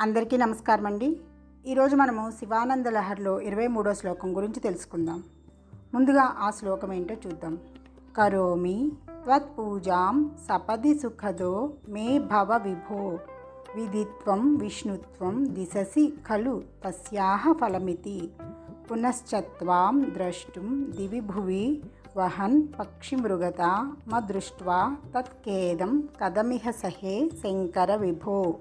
అందరికీ నమస్కారం అండి ఈరోజు మనము శివానంద లహర్లో ఇరవై మూడో శ్లోకం గురించి తెలుసుకుందాం. ముందుగా ఆ శ్లోకం ఏంటో చూద్దాం. కరోమి త్వత్పూజాం సపది సుఖదో మే భవ విభో. విధిత్వం విష్ణుత్వం దిశసి ఖలు తస్యాహ ఫలమితి. పునశ్చత్వాం ద్రష్టుం దివి భువి వహన్ పక్షిమృగత మదృష్ట్వా తత్కేదం కదమిహ సహే శంకర విభో.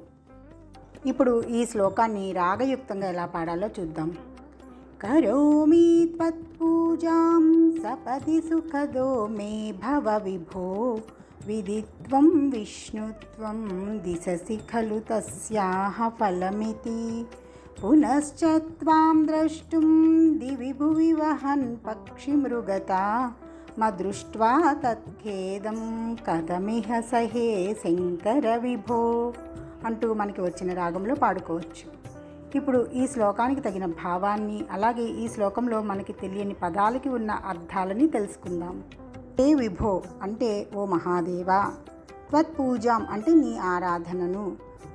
ఇప్పుడు ఈ శ్లోకాన్ని రాగయుక్తంగా ఎలా పాడాలో చూద్దాం. కరోమి త్వత్పూజాం సపది సుఖదో మే భవ విభో విదిత్వం విష్ణుత్వం దిశసి ఖలు తస్యాహ ఫలమితి. పునశ్చ త్వాం ద్రష్టుం దివి భువి వహన్ పక్షిమృగత మదృష్ట్వా తత్ఖేదం కథమిహ సహే శంకర విభో. అంటూ మనకి వచ్చిన రాగంలో పాడుకోవచ్చు. ఇప్పుడు ఈ శ్లోకానికి తగిన భావాన్ని అలాగే ఈ శ్లోకంలో మనకి తెలియని పదాలకి ఉన్న అర్థాలని తెలుసుకుందాం. ఏ విభో అంటే ఓ మహాదేవా! త్వత్పూజాం అంటే నీ ఆరాధనను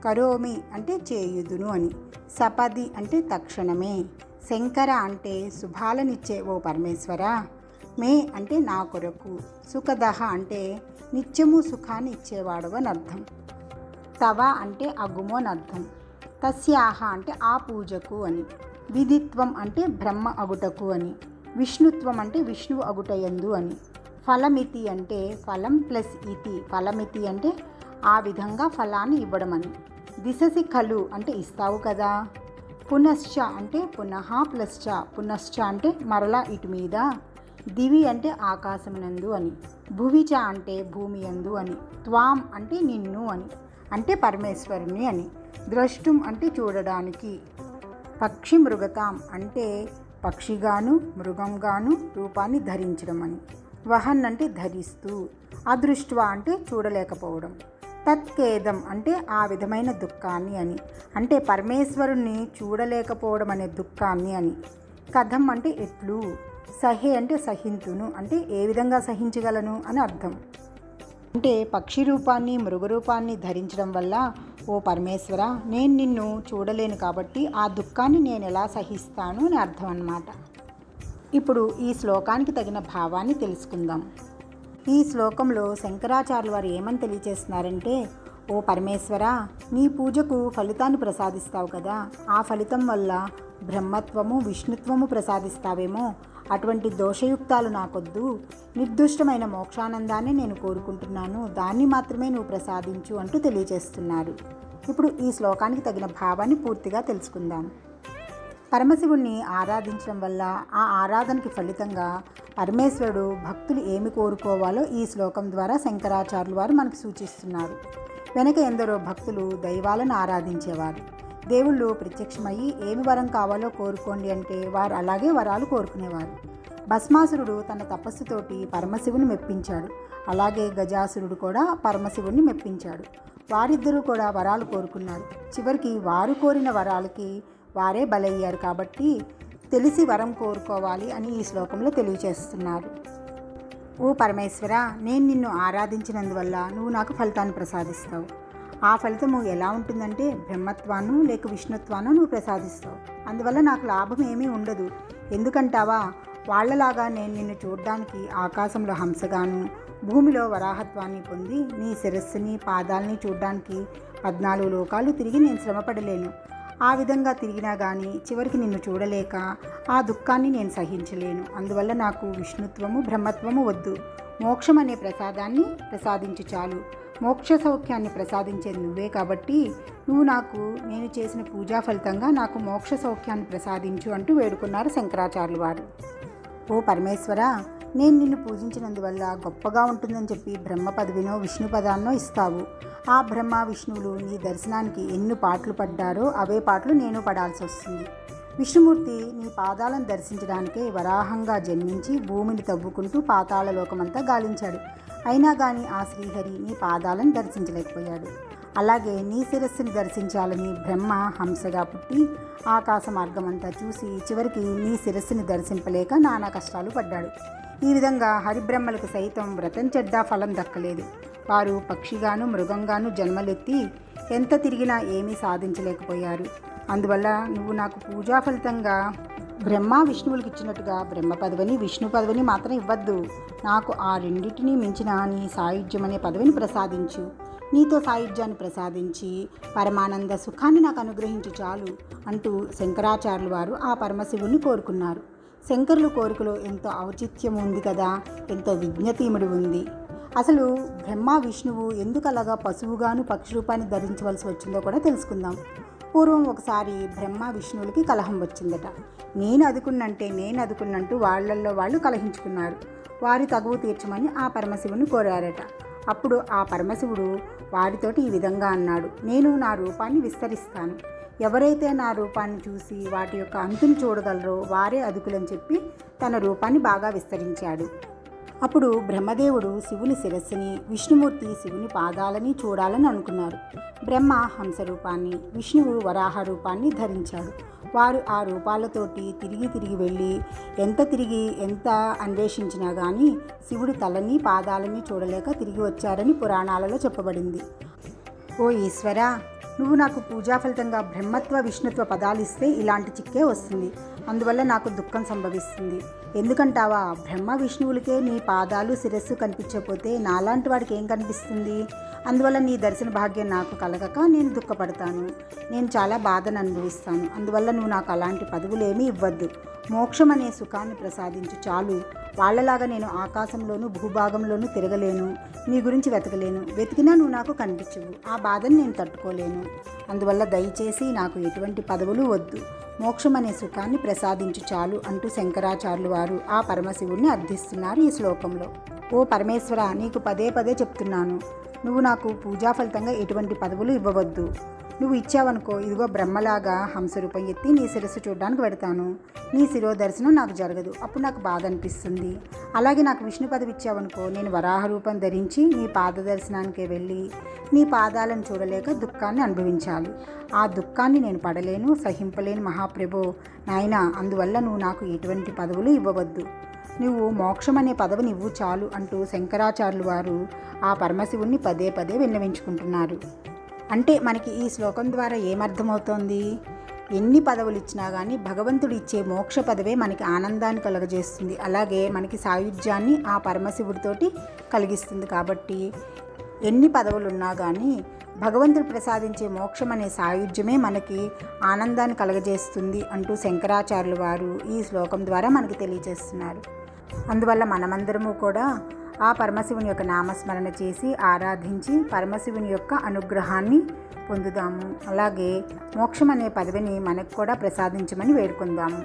కరోమి అంటే చేయుదును అని సపది అంటే తక్షణమే శంకర అంటే శుభాలనిచ్చే ఓ పరమేశ్వర! మే అంటే నా కొరకు సుఖదహ అంటే నిత్యము సుఖాన్ని ఇచ్చేవాడు అని అర్థం. తవ అంటే అగుము అని అర్థం తస్యాహ అంటే ఆ పూజకు అని. విధిత్వం అంటే బ్రహ్మ అగుటకు అని. విష్ణుత్వం అంటే విష్ణువు అగుటయందు అని. ఫలమితి అంటే ఫలం ప్లస్ ఇతి. ఫలమితి అంటే ఆ విధంగా ఫలాన్ని ఇవ్వడం అని దిశసి కలు అంటే ఇస్తావు కదా. పునశ్చ అంటే పునః ప్లస్ చ పునశ్చ అంటే మరలా ఇటు మీద. దివి అంటే ఆకాశమునందు అని. భువిచ అంటే భూమి యందు అని. త్వాం అంటే నిన్ను అని. అంటే పరమేశ్వరుని అని. ద్రష్టుం అంటే చూడడానికి. పక్షి మృగతాం అంటే పక్షిగాను మృగంగాను రూపాన్ని ధరించడం అని. వహన్ అంటే ధరిస్తూ అదృష్ట్వ అంటే చూడలేకపోవడం. తత్కేదం అంటే ఆ విధమైన దుఃఖాన్ని అని. అంటే పరమేశ్వరుణ్ణి చూడలేకపోవడం అనే దుఃఖాన్ని అని. కథం అంటే ఎట్లు? సహే అంటే సహింతును అంటే ఏ విధంగా సహించగలను అని అర్థం. అంటే పక్షి రూపాన్ని మృగ రూపాన్ని ధరించడం వల్ల ఓ పరమేశ్వర నేను నిన్ను చూడలేను కాబట్టి ఆ దుఃఖాన్ని నేను ఎలా సహిస్తాను? అని అర్థం అన్నమాట. ఇప్పుడు ఈ శ్లోకానికి తగిన భావాన్ని తెలుసుకుందాం. ఈ శ్లోకంలో శంకరాచార్యులు వారు ఏమని తెలియజేస్తున్నారంటే ఓ పరమేశ్వర నీ పూజకు ఫలితాన్ని ప్రసాదిస్తావు కదా. ఆ ఫలితం వల్ల బ్రహ్మత్వము విష్ణుత్వము ప్రసాదిస్తావేమో. అటువంటి దోషయుక్తాలు నాకొద్దు. నిర్దుష్టమైన మోక్షానందాన్ని నేను కోరుకుంటున్నాను. దాన్ని మాత్రమే నువ్వు ప్రసాదించు అంటూ తెలియజేస్తున్నారు ఇప్పుడు ఈ శ్లోకానికి తగిన భావాన్ని పూర్తిగా తెలుసుకుందాం. పరమశివుణ్ణి ఆరాధించడం వల్ల ఆ ఆరాధనకి ఫలితంగా పరమేశ్వరుడు భక్తులు ఏమి కోరుకోవాలో ఈ శ్లోకం ద్వారా శంకరాచార్యులు వారు మనకు సూచిస్తున్నారు. వెనక ఎందరో భక్తులు దైవాలను ఆరాధించేవారు. దేవుళ్ళు ప్రత్యక్షమయ్యి ఏమి వరం కావాలో కోరుకోండి అంటే వారు అలాగే వరాలు కోరుకునేవారు. భస్మాసురుడు తన తపస్సుతోటి పరమశివుని మెప్పించాడు. అలాగే గజాసురుడు కూడా పరమశివుణ్ణి మెప్పించాడు. వారిద్దరూ కూడా వరాలు కోరుకున్నారు. చివరికి వారు కోరిన వరాలకి వారే బలయ్యారు కాబట్టి తెలిసి వరం కోరుకోవాలి అని ఈ శ్లోకంలో తెలియచేస్తున్నారు. ఓ పరమేశ్వర నేను నిన్ను ఆరాధించినందువల్ల నువ్వు నాకు ఫలితాన్ని ప్రసాదిస్తావు. ఆ ఫలితము ఎలా ఉంటుందంటే బ్రహ్మత్వాన్ని లేక విష్ణుత్వాన్ని నువ్వు ప్రసాదిస్తావు. అందువల్ల నాకు లాభం ఏమీ ఉండదు. ఎందుకంటావా? వాళ్ళలాగా నేను నిన్ను చూడడానికి ఆకాశంలో హంసగాను భూమిలో వరాహత్వాన్ని పొంది నీ శిరస్సుని పాదాలని చూడడానికి పద్నాలుగు లోకాలు తిరిగి నేను శ్రమపడలేను. ఆ విధంగా తిరిగినా కానీ చివరికి నిన్ను చూడలేక ఆ దుఃఖాన్ని నేను సహించలేను. అందువల్ల నాకు విష్ణుత్వము బ్రహ్మత్వము వద్దు. మోక్షం అనే ప్రసాదాన్ని ప్రసాదించు చాలు. మోక్ష సౌఖ్యాన్ని ప్రసాదించేది నువ్వే కాబట్టి నువ్వు నాకు నేను చేసిన పూజా ఫలితంగా నాకు మోక్ష సౌఖ్యాన్ని ప్రసాదించు అంటూ వేడుకున్నారు శంకరాచార్యులు వారు. ఓ పరమేశ్వర నేను నిన్ను పూజించినందువల్ల గొప్పగా ఉంటుందని చెప్పి బ్రహ్మ పదవినో విష్ణు పదాన్నో ఇస్తావు. ఆ బ్రహ్మ విష్ణువులు నీ దర్శనానికి ఎన్ని పాటలు పడ్డారో అవే పాటలు నేను పడాల్సి వస్తుంది. విష్ణుమూర్తి నీ పాదాలను దర్శించడానికే వరాహంగా జన్మించి భూమిని తవ్వుకుంటూ పాతాళ లోకమంతా గాలించాడు. అయినా కానీ ఆ శ్రీహరి నీ పాదాలను దర్శించలేకపోయాడు. అలాగే నీ శిరస్సుని దర్శించాలని బ్రహ్మ హంసగా పుట్టి ఆకాశ మార్గమంతా చూసి చివరికి నీ శిరస్సుని దర్శింపలేక నానా కష్టాలు పడ్డాడు. ఈ విధంగా హరిబ్రహ్మలకు సైతం వ్రతం చెడ్డా ఫలం దక్కలేదు. వారు పక్షిగాను మృగంగాను జన్మలెత్తి ఎంత తిరిగినా ఏమీ సాధించలేకపోయారు. అందువల్ల నువ్వు నాకు పూజా ఫలితంగా బ్రహ్మ విష్ణువులకు ఇచ్చినట్టుగా బ్రహ్మ పదవిని విష్ణు పదవిని మాత్రం ఇవ్వద్దు. నాకు ఆ రెండింటినీ మించిన నీ సాయుధ్యం అనే పదవిని ప్రసాదించు. నీతో సాయుధ్యాన్ని ప్రసాదించి పరమానంద సుఖాన్ని నాకు అనుగ్రహించు చాలు అంటూ శంకరాచార్యులు వారు ఆ పరమశివుని కోరుకున్నారు. శంకరుల కోరికలో ఎంతో ఔచిత్యం ఉంది కదా ఎంతో విజ్ఞతీముడి ఉంది. అసలు బ్రహ్మ విష్ణువు ఎందుకు అలాగా పశువుగాను పక్షి రూపాన్ని ధరించవలసి వచ్చిందో కూడా తెలుసుకుందాం. పూర్వం ఒకసారి బ్రహ్మ విష్ణువులకి కలహం వచ్చిందట. నేను అదుకున్నంటే నేను అదుకున్నంటూ వాళ్ళల్లో వాళ్ళు కలహించుకున్నారు. వారి తగువు తీర్చమని ఆ పరమశివుని కోరారట. అప్పుడు ఆ పరమశివుడు వారితోటి ఈ విధంగా అన్నాడు. నేను నా రూపాన్ని విస్తరిస్తాను. ఎవరైతే నా రూపాన్ని చూసి వాటి యొక్క అంతుని చూడగలరో వారే అదుకులని చెప్పి తన రూపాన్ని బాగా విస్తరించాడు. అప్పుడు బ్రహ్మదేవుడు శివుని శిరస్సుని విష్ణుమూర్తి శివుని పాదాలని చూడాలని అనుకున్నారు. బ్రహ్మ హంస రూపాన్ని విష్ణువు వరాహ రూపాన్ని ధరించాడు. వారు ఆ రూపాలతోటి తిరిగి తిరిగి వెళ్ళి ఎంత తిరిగి ఎంత అన్వేషించినా కానీ శివుడి తలని పాదాలని చూడలేక తిరిగి వచ్చారని పురాణాలలో చెప్పబడింది. ఓ ఈశ్వరా నువ్వు నాకు పూజా ఫలితంగా బ్రహ్మత్వ విష్ణుత్వ పదాలు ఇస్తే ఇలాంటి చిక్కే వస్తుంది. అందువల్ల నాకు దుఃఖం సంభవిస్తుంది. ఎందుకంటావా బ్రహ్మ విష్ణువులకే నీ పాదాలు శిరస్సు కనిపించకపోతే నాలాంటి వాడికి ఏం కనిపిస్తుంది? అందువల్ల నీ దర్శన భాగ్యం నాకు కలగక నేను దుఃఖపడతాను. నేను చాలా బాధను అనుభవిస్తాను. అందువల్ల నువ్వు నాకు అలాంటి పదవులేమీ ఇవ్వద్దు. మోక్షం అనే సుఖాన్ని ప్రసాదించు చాలు. వాళ్ళలాగా నేను ఆకాశంలోనూ భూభాగంలోనూ తిరగలేను. నీ గురించి వెతకలేను. వెతికినా నువ్వు నాకు కనిపించవు. ఆ బాధను నేను తట్టుకోలేను. అందువల్ల దయచేసి నాకు ఎటువంటి పదవులు వద్దు. మోక్షం అనే సుఖాన్ని ప్రసాదించు చాలు అంటూ శంకరాచార్యులు వారు ఆ పరమశివుణ్ణి అర్థిస్తున్నారు ఈ శ్లోకంలో. ఓ పరమేశ్వర నీకు పదే పదే చెప్తున్నాను. నువ్వు నాకు పూజా ఫలితంగా ఎటువంటి పదవులు ఇవ్వవద్దు. నువ్వు ఇచ్చావనుకో ఇదిగో బ్రహ్మలాగా హంసరూపం ఎత్తి నీ శిరస్సు చూడడానికి పెడతాను. నీ శిరో దర్శనం నాకు జరగదు. అప్పుడు నాకు బాధ అనిపిస్తుంది. అలాగే నాకు విష్ణు పదవి ఇచ్చావనుకో నేను వరాహ రూపం ధరించి నీ పాద దర్శనానికి వెళ్ళి నీ పాదాలను చూడలేక దుఃఖాన్ని అనుభవించాలి. ఆ దుఃఖాన్ని నేను పడలేను సహింపలేను మహాప్రభో. నాయన అందువల్ల నువ్వు నాకు ఎటువంటి పదవులు ఇవ్వవద్దు. నువ్వు మోక్షం అనే పదవినివ్వు చాలు అంటూ శంకరాచార్యులు వారు ఆ పరమశివుణ్ణి పదే పదే విన్నవించుకుంటున్నారు. అంటే మనకి ఈ శ్లోకం ద్వారా ఏమర్థమవుతోంది? ఎన్ని పదవులు ఇచ్చినా కానీ భగవంతుడు ఇచ్చే మోక్ష పదవే మనకి ఆనందాన్ని కలుగజేస్తుంది. అలాగే మనకి సాయుధ్యాన్ని ఆ పరమశివుడితోటి కలిగిస్తుంది కాబట్టి ఎన్ని పదవులు ఉన్నా కానీ భగవంతుడు ప్రసాదించే మోక్షం అనే సాయుధ్యమే మనకి ఆనందాన్ని కలగజేస్తుంది అంటూ శంకరాచార్యులు వారు ఈ శ్లోకం ద్వారా మనకి తెలియజేస్తున్నారు. అందువల్ల మనమందరము కూడా ఆ పరమశివుని యొక్క నామస్మరణ చేసి ఆరాధించి పరమశివుని యొక్క అనుగ్రహాన్ని పొందుదాము. అలాగే మోక్షం అనే పదవిని మనకు కూడా ప్రసాదించమని వేడుకుందాము.